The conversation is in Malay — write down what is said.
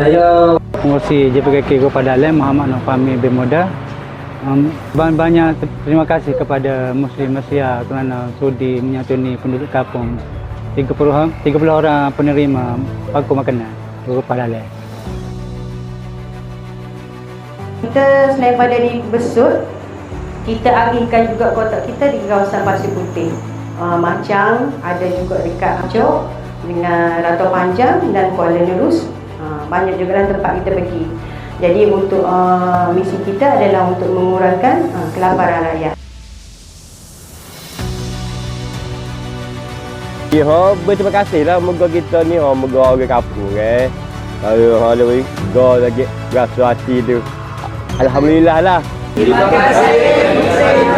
Saya pengurusi JPKK kepada Alam Muhammad Nur Fahmi bin Moda. Um, ban- banyak ter- terima kasih kepada Muslim Malaysia kerana sudi menyatuni penduduk kampung 30 orang, 30 orang penerima paku makanan kepada Alam. Kita selain pada di Besut, kita agihkan juga kotak kita di kawasan Pasir Putih. Uh, Macang ada juga dekat Acok dengan Ratu Panjang dan Kuala Nerus. Uh, banyak juga dalam tempat kita pergi. Jadi untuk uh, misi kita adalah untuk mengurangkan uh, kelaparan rakyat. Ya, ha, berterima kasih lah moga kita ni, ha, moga orang kampung eh. Kalau ha lebih go lagi rasa hati tu. Alhamdulillah lah. Terima kasih.